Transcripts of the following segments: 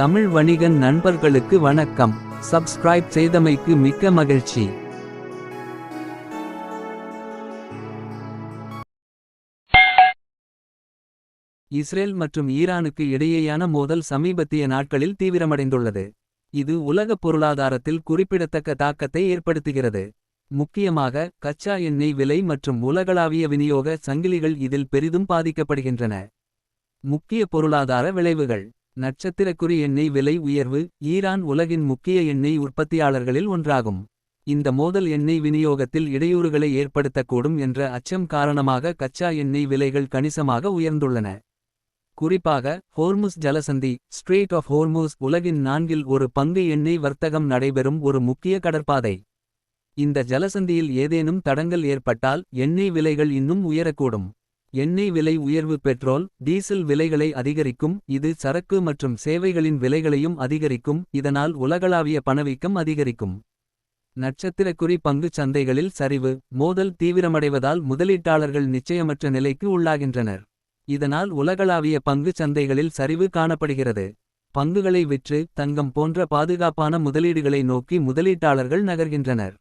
தமிழ் வணிகன் நண்பர்களுக்கு வணக்கம். சப்ஸ்கிரைப் செய்தமைக்கு மிக்க மகிழ்ச்சி. இஸ்ரேல் மற்றும் ஈரானுக்கு இடையேயான மோதல் சமீபத்திய நாட்களில் தீவிரமடைந்துள்ளது. இது உலக பொருளாதாரத்தில் குறிப்பிடத்தக்க தாக்கத்தை ஏற்படுத்துகிறது. முக்கியமாக கச்சா எண்ணெய் விலை மற்றும் உலகளாவிய விநியோக சங்கிலிகள் இதில் பெரிதும் பாதிக்கப்படுகின்றன. முக்கிய பொருளாதார விளைவுகள். நட்சத்திரக்குறி எண்ணெய் விலை உயர்வு ஈரான் உலகின் முக்கிய எண்ணெய் உற்பத்தியாளர்களில் ஒன்றாகும். இந்த மோதல் எண்ணெய் விநியோகத்தில் இடையூறுகளை ஏற்படுத்தக்கூடும் என்ற அச்சம் காரணமாக கச்சா எண்ணெய் விலைகள் கணிசமாக உயர்ந்துள்ளன. குறிப்பாக ஹோர்முஸ் ஜலசந்தி ஸ்ட்ரேட் ஆஃப் ஹோர்முஸ் உலகின் நான்கில் ஒரு பங்கு எண்ணெய் வர்த்தகம் நடைபெறும் ஒரு முக்கிய கடற்பாதை. இந்த ஜலசந்தியில் ஏதேனும் தடங்கல் ஏற்பட்டால் எண்ணெய் விலைகள் இன்னும் உயரக்கூடும். எண்ணெய் விலை உயர்வு பெட்ரோல் டீசல் விலைகளை அதிகரிக்கும் இது சரக்கு மற்றும் சேவைகளின் விலைகளையும் அதிகரிக்கும் இதனால் உலகளாவிய பணவீக்கம் அதிகரிக்கும். நட்சத்திரக்குறி பங்குச் சந்தைகளில் சரிவு மோதல் தீவிரமடைவதால் முதலீட்டாளர்கள் நிச்சயமற்ற நிலைக்கு உள்ளாகின்றனர். இதனால் உலகளாவிய பங்குச் சந்தைகளில் சரிவு காணப்படுகிறது. பங்குகளை விற்று தங்கம் போன்ற பாதுகாப்பான முதலீடுகளை நோக்கி முதலீட்டாளர்கள் நகர்கின்றனர்.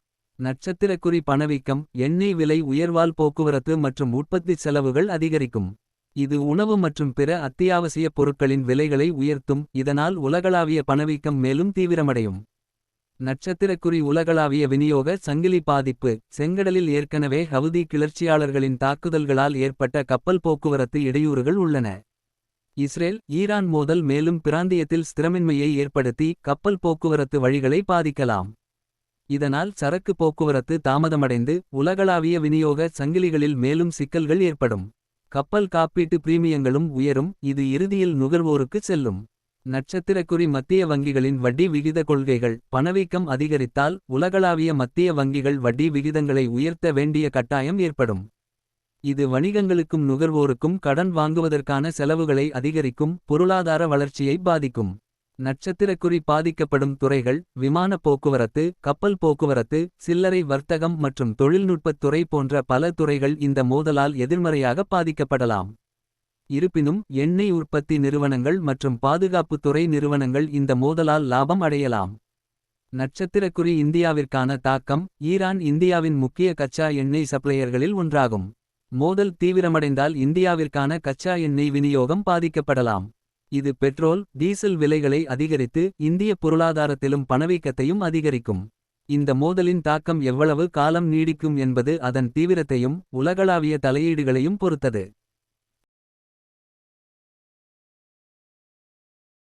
நட்சத்திரக்குறி பணவீக்கம் எண்ணெய் விலை உயர்வால் போக்குவரத்து மற்றும் உற்பத்தி செலவுகள் அதிகரிக்கும். இது உணவு மற்றும் பிற அத்தியாவசிய பொருட்களின் விலைகளை உயர்த்தும் இதனால் உலகளாவிய பணவீக்கம் மேலும் தீவிரமடையும். நட்சத்திரக்குறி உலகளாவிய விநியோக சங்கிலி பாதிப்பு செங்கடலில் ஏற்கனவே ஹவுதி கிளர்ச்சியாளர்களின் தாக்குதல்களால் ஏற்பட்ட கப்பல் போக்குவரத்து இடையூறுகள் உள்ளன. இஸ்ரேல் ஈரான் மோதல் மேலும் பிராந்தியத்தில் ஸ்திரமின்மையை ஏற்படுத்தி கப்பல் போக்குவரத்து வழிகளை பாதிக்கலாம். இதனால் சரக்கு போக்குவரத்து தாமதமடைந்து உலகளாவிய விநியோக சங்கிலிகளில் மேலும் சிக்கல்கள் ஏற்படும். கப்பல் காப்பீட்டு பிரீமியங்களும் உயரும் இது இறுதியில் நுகர்வோருக்கு செல்லும். நட்சத்திரக்குறி மத்திய வங்கிகளின் வட்டி விகித கொள்கைகள் பணவீக்கம் அதிகரித்தால் உலகளாவிய மத்திய வங்கிகள் வட்டி விகிதங்களை உயர்த்த வேண்டிய கட்டாயம் ஏற்படும். இது வணிகங்களுக்கும் நுகர்வோருக்கும் கடன் வாங்குவதற்கான செலவுகளை அதிகரிக்கும் பொருளாதார வளர்ச்சியை பாதிக்கும். நட்சத்திரக்குறி பாதிக்கப்படும் துறைகள் விமான போக்குவரத்து கப்பல் போக்குவரத்து சில்லறை வர்த்தகம் மற்றும் தொழில்நுட்பத் துறை போன்ற பல துறைகள் இந்த மோதலால் எதிர்மறையாக பாதிக்கப்படலாம். இருப்பினும் எண்ணெய் உற்பத்தி நிறுவனங்கள் மற்றும் பாதுகாப்புத் துறை நிறுவனங்கள் இந்த மோதலால் லாபம் அடையலாம். நட்சத்திரக்குறி இந்தியாவிற்கான தாக்கம் ஈரான் இந்தியாவின் முக்கிய கச்சா எண்ணெய் சப்ளையர்களில் ஒன்றாகும். மோதல் தீவிரமடைந்தால் இந்தியாவிற்கான கச்சா எண்ணெய் விநியோகம் பாதிக்கப்படலாம். இது பெட்ரோல் டீசல் விலைகளை அதிகரித்து இந்திய பொருளாதாரத்திலும் பணவீக்கத்தையும் அதிகரிக்கும். இந்த மோதலின் தாக்கம் எவ்வளவு காலம் நீடிக்கும் என்பது அதன் தீவிரத்தையும் உலகளாவிய தலையீடுகளையும் பொறுத்தது.